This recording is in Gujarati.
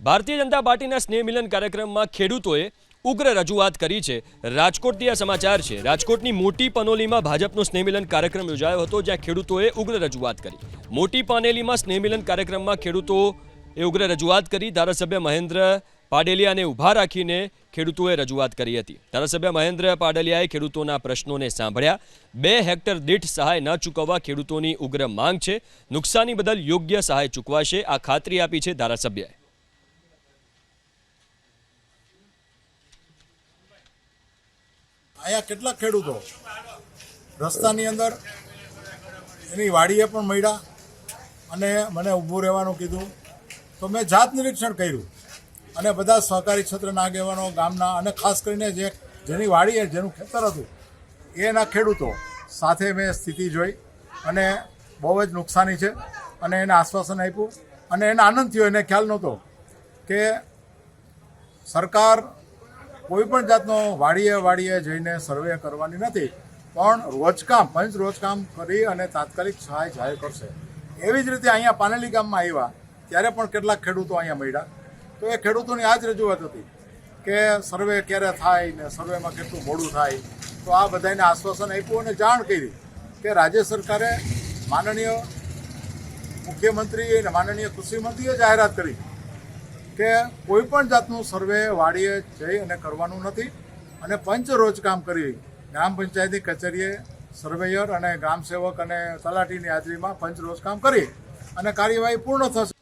ભારતીય જનતા પાર્ટીના સ્નેહ મિલન કાર્યક્રમમાં ખેડૂતોએ ઉગ્ર રજૂઆત કરી છે. રાજકોટથી આ સમાચાર છે. રાજકોટની મોટી પનોલીમાં ભાજપનો સ્નેહ મિલન કાર્યક્રમ યોજાયો હતો, જ્યાં ખેડૂતોએ ઉગ્ર રજૂઆત કરી. મોટી પાનેલીમાં સ્નેહ મિલન કાર્યક્રમમાં ખેડૂતોએ ઉગ્ર રજૂઆત કરી. ધારાસભ્ય મહેન્દ્ર પાડેલિયાને ઊભા રાખીને ખેડૂતોએ રજૂઆત કરી હતી. ધારાસભ્ય મહેન્દ્ર પાડેલિયાએ ખેડૂતોના પ્રશ્નોને સાંભળ્યા. બે હેક્ટર દીઠ સહાય ન ચૂકવવા ખેડૂતોની ઉગ્ર માંગ છે. નુકસાની બદલ યોગ્ય સહાય ચૂકવાશે આ ખાતરી આપી છે ધારાસભ્યએ. અહીંયા કેટલાક ખેડૂતો રસ્તાની અંદર એની વાડીએ પણ મળ્યા અને મને ઊભું રહેવાનું કીધું. તો મેં જાત નિરીક્ષણ કર્યું અને બધા સહકારી ક્ષેત્રના આગેવાનો, ગામના અને ખાસ કરીને જે જેની વાડી જેનું ખેતર હતું, એના ખેડૂતો સાથે મેં સ્થિતિ જોઈ અને બહુ જ નુકસાની છે અને એને આશ્વાસન આપ્યું અને એને આનંદ થયો. એને ખ્યાલ નહોતો કે સરકાર કોઈ પણ જાતનો વાડીએ વાડીએ જઈને સર્વે કરવાની નથી, પણ રોજકામ પંચ રોજકામ કરી અને તાત્કાલિક સહાય જાહેર કરશે. એવી જ રીતે અહીંયા પાનેલી ગામમાં આવ્યા, ત્યારે પણ કેટલાક ખેડૂતો અહીંયા મળ્યા. તો એ ખેડૂતોની આ જ રજૂઆત હતી કે સર્વે ક્યારે થાય ને સર્વેમાં કેટલું મોડું થાય. તો આ બધાને આશ્વાસન આપ્યું અને જાણ કરી કે રાજ્ય સરકારે માનનીય મુખ્યમંત્રી અને માનનીય કૃષિમંત્રીએ જાહેરાત કરી કે કોઈ પણ જાતનું સર્વે વાડીએ જઈ અને કરવાનું નથી અને પંચ રોજ કામ કરી ગ્રામ પંચાયતની કચેરીએ સર્વેયર અને ગ્રામ સેવક અને તલાટીની હાજરીમાં પંચ રોજ કામ કરી અને કાર્યવાહી પૂર્ણ થશે.